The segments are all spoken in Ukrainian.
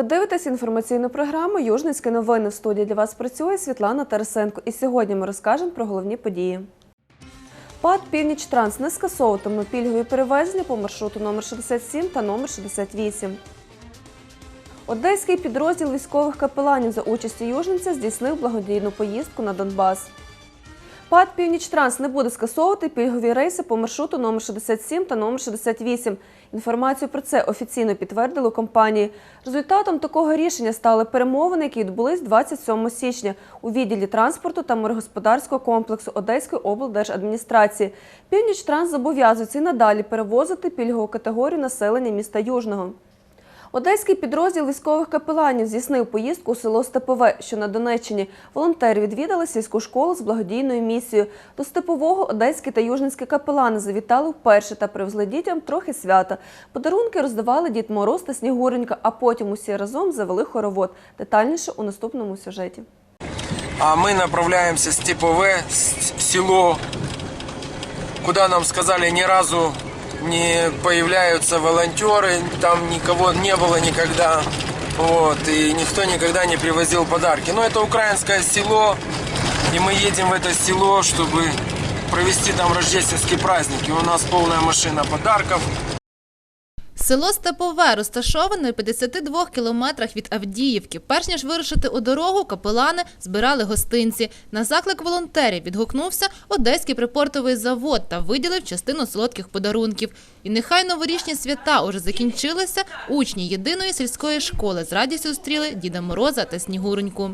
Ви дивитесь інформаційну програму Южницькі новини. В студії для вас працює Світлана Тарасенко. І сьогодні ми розкажемо про головні події. ПАД «Північ Транс» не скасовуватиме пільгові перевезення по маршруту номер 67 та номер 68. Одеський підрозділ військових капеланів за участі южниця здійснив благодійну поїздку на Донбас. ПАД «Північ Транс» не буде скасовувати пільгові рейси по маршруту номер 67 та номер 68. Інформацію про це офіційно підтвердили компанії. Результатом такого рішення стали перемовини, які відбулись 27 січня у відділі транспорту та морегосподарського комплексу Одеської облдержадміністрації. «Північ Транс» зобов'язується і надалі перевозити пільгову категорію населення міста Южного. Одеський підрозділ військових капеланів здійснив поїздку у село Степове, що на Донеччині. Волонтери відвідали сільську школу з благодійною місією. До Степового одеські та южницькі капелани завітали вперше та привезли дітям трохи свята. Подарунки роздавали Дід Мороз та Снігуренька, а потім усі разом завели хоровод. Детальніше у наступному сюжеті. А мы направляемся с Типове с- в село, куда нам сказали ни разу не появляются волонтеры, там никого не было никогда, вот, и никто никогда не привозил подарки. Но это украинское село, и мы едем в это село, чтобы провести там рождественские праздники. У нас полная машина подарков, Село Степове розташоване у 52 кілометрах від Авдіївки. Перш ніж вирушити у дорогу, капелани збирали гостинці. На заклик волонтерів відгукнувся Одеський припортовий завод та виділив частину солодких подарунків. І нехай новорічні свята уже закінчилися, учні єдиної сільської школи з радістю зустріли Діда Мороза та Снігуреньку.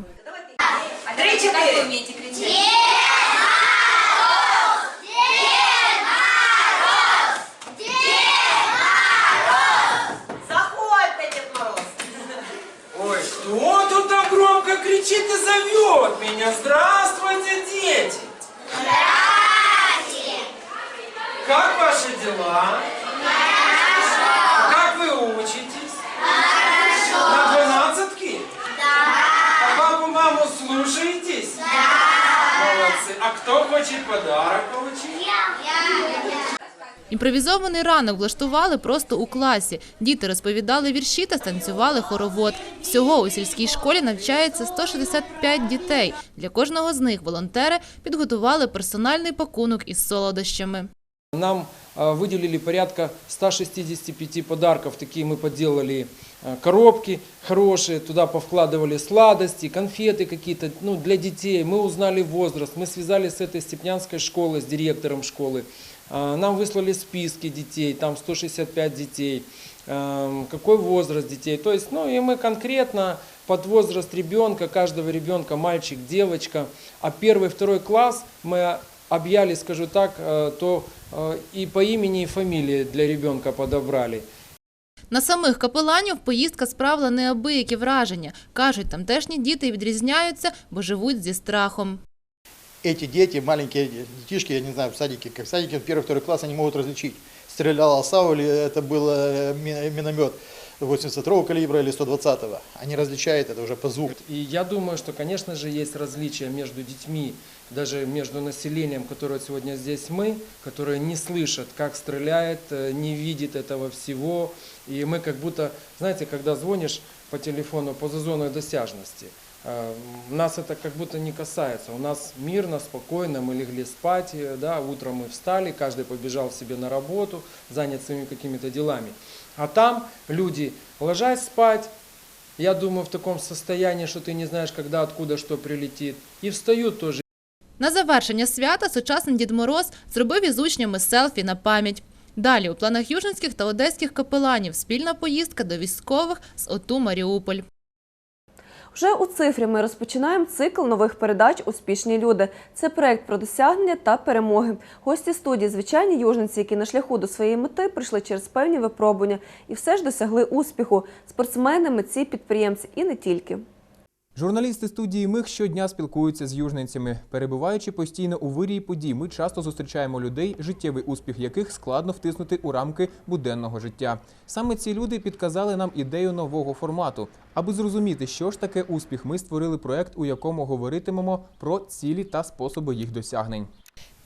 Заходьте, Дед Мороз. Ой, кто тут так громко кричит и зовет меня? Здравствуйте, дети! Здравствуйте! Как ваши дела? Хорошо! Как вы учитесь? Хорошо! На двенадцатки? Да! А папу, маму слушаетесь? Да! Молодцы! А кто хочет подарок получить? Імпровізований ранок влаштували просто у класі. Діти розповідали вірші та станцювали хоровод. Всього у сільській школі навчається 165 дітей. Для кожного з них волонтери підготували персональний пакунок із солодощами. Нам а, выделили порядка 165 подарков. Такие мы подделали а, коробки хорошие, туда повкладывали сладости, конфеты какие-то ну, для детей. Мы узнали возраст, мы связались с этой степнянской школой, с директором школы. А, Нам выслали списки детей, там 165 детей, эм, какой возраст детей. То есть, ну и мы конкретно под возраст ребенка, каждого ребенка, мальчик, девочка. А первый, второй класс мы объяли, скажу так, э, то э, и по имени, и фамилии для ребенка подобрали. На самих капеланів поїздка справила неабиякі враження. Кажуть, тамтешні діти відрізняються, бо живуть зі страхом. Эти дети, маленькие детишки, я не знаю, в садике, как в садике, первый, второй класс, они могут различить, стрелял САУ или это был э, ми- миномет 82 калибра или 120-го. Они различают это уже по звуку. И я думаю, что, конечно же, есть различия между детьми, даже между населением, которое сегодня здесь мы, которые не слышат, как стреляет, э, не видит этого всего. И мы как будто, знаете, когда звонишь по телефону по зоной досяжности, нас это как будто не касается. У нас мирно, спокойно, мы легли спать, э, да, утром мы встали, каждый побежал себе на работу, занят своими какими-то делами. А там люди, ложась спать, я думаю, в таком состоянии, что ты не знаешь, когда, откуда, что прилетит. И встают тоже. На завершення свята сучасний Дід Мороз зробив із учнями селфі на пам'ять. Далі у планах южинських та одеських капеланів спільна поїздка до військових з ОТУ Маріуполь. Вже у цифрі ми розпочинаємо цикл нових передач Успішні люди. Це проект про досягнення та перемоги. Гості студії звичайні южниці, які на шляху до своєї мети прийшли через певні випробування і все ж досягли успіху. Спортсмени, митці, підприємці і не тільки. Журналісти студії Мих щодня спілкуються з южницями. Перебуваючи постійно у вирії подій, ми часто зустрічаємо людей, життєвий успіх яких складно втиснути у рамки буденного життя. Саме ці люди підказали нам ідею нового формату. Аби зрозуміти, що ж таке успіх, ми створили проект, у якому говоритимемо про цілі та способи їх досягнень.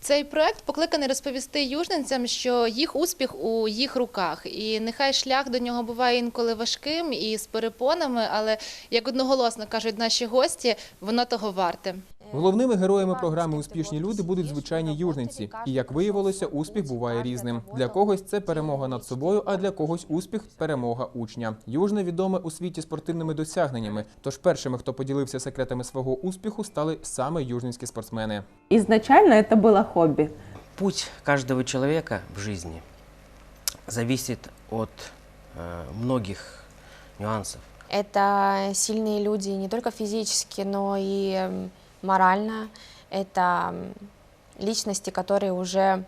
Цей проект покликаний розповісти южненцям, що їх успіх у їх руках, і нехай шлях до нього буває інколи важким і з перепонами, але як одноголосно кажуть наші гості, воно того варте. Головними героями програми Успішні люди будуть звичайні южниці. І як виявилося, успіх буває різним. Для когось це перемога над собою, а для когось успіх перемога учня. Южне відоме у світі спортивними досягненнями. Тож першими, хто поділився секретами свого успіху, стали саме южненські спортсмени. Изначально это было хобби. Путь каждого человека в жизни зависит от э, многих нюансов. Это сильные люди не только физически, но и м, морально. Это личности, которые уже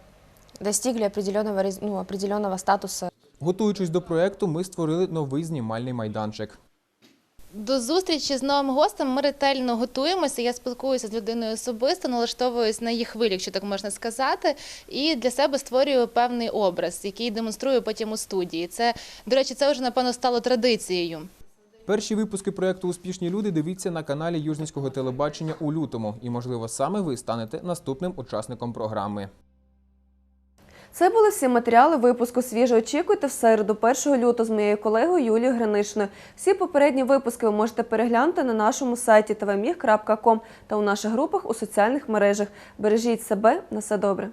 достигли определенного, ну, определенного статуса Готуючись до проекту, ми створили новий знімальний майданчик. До зустрічі з новим гостем ми ретельно готуємося. Я спілкуюся з людиною особисто, налаштовуюсь на їх хвилі, якщо так можна сказати, і для себе створюю певний образ, який демонструю потім у студії. Це, до речі, це вже напевно стало традицією. Перші випуски проекту Успішні люди дивіться на каналі Южницького телебачення у лютому. І, можливо, саме ви станете наступним учасником програми. Це були всі матеріали випуску свіже. Очікуйте в середу, 1 лютого з моєю колегою Юлією Гринишною. Всі попередні випуски ви можете переглянути на нашому сайті tvmіг.com та у наших групах у соціальних мережах. Бережіть себе на все добре.